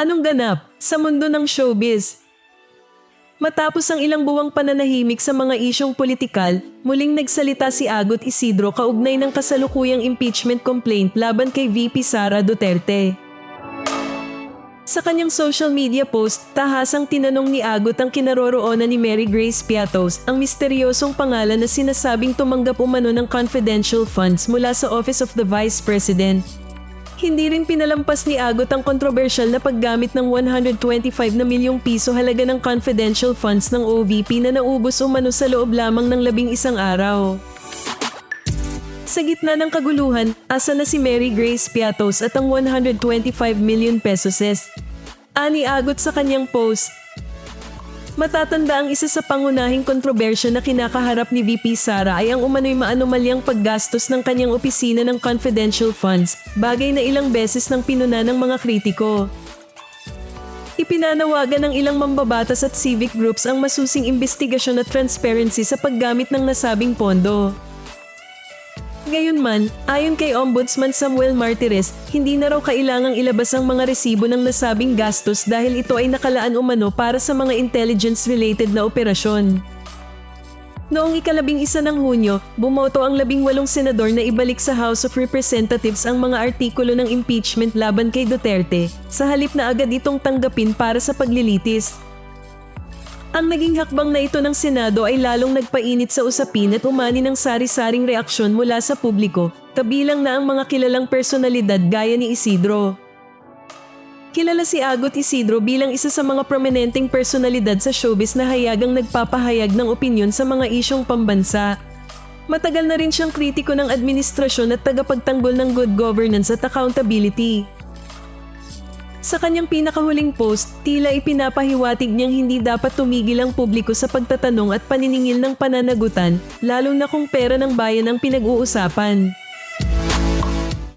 Anong ganap sa mundo ng showbiz? Matapos ang ilang buwang pananahimik sa mga isyong politikal, muling nagsalita si Agot Isidro kaugnay ng kasalukuyang impeachment complaint laban kay VP Sara Duterte. Sa kanyang social media post, tahasang tinanong ni Agot ang kinaroroonan ni Mary Grace Piatos, ang misteryosong pangalan na sinasabing tumanggap umano ng confidential funds mula sa Office of the Vice President. Hindi rin pinalampas ni Agot ang kontrobersyal na paggamit ng 125 na milyong piso halaga ng confidential funds ng OVP na naubos umano sa loob lamang ng labing isang araw. Sa gitna ng kaguluhan, asa na si Mary Grace Piatos at ang 125 million pesos. Ani Agot sa kanyang post, Matatanda ang isa sa pangunahing kontrobersya na kinakaharap ni VP Sara ay ang umano'y maanumalyang paggastos ng kanyang opisina ng confidential funds, bagay na ilang beses ng pinuna ng mga kritiko. Ipinanawagan ng ilang mambabatas at civic groups ang masusing investigasyon at transparency sa paggamit ng nasabing pondo. Gayunman, ayon kay Ombudsman Samuel Martires, hindi na raw kailangang ilabas ang mga resibo ng nasabing gastos dahil ito ay nakalaan umano para sa mga intelligence-related na operasyon. Noong ikalabing isa ng Hunyo, bumoto ang labing walong senador na ibalik sa House of Representatives ang mga artikulo ng impeachment laban kay Duterte, sa halip na agad itong tanggapin para sa paglilitis. Ang naging hakbang na ito ng Senado ay lalong nagpainit sa usapin at umani ng sari-saring reaksyon mula sa publiko, kabilang na ang mga kilalang personalidad gaya ni Isidro. Kilala si Agot Isidro bilang isa sa mga prominenteng personalidad sa showbiz na hayagang nagpapahayag ng opinyon sa mga isyong pambansa. Matagal na rin siyang kritiko ng administrasyon at tagapagtanggol ng good governance at accountability. Sa kanyang pinakahuling post, tila ipinapahiwatig niyang hindi dapat tumigil ang publiko sa pagtatanong at paniningil ng pananagutan, lalo na kung pera ng bayan ang pinag-uusapan.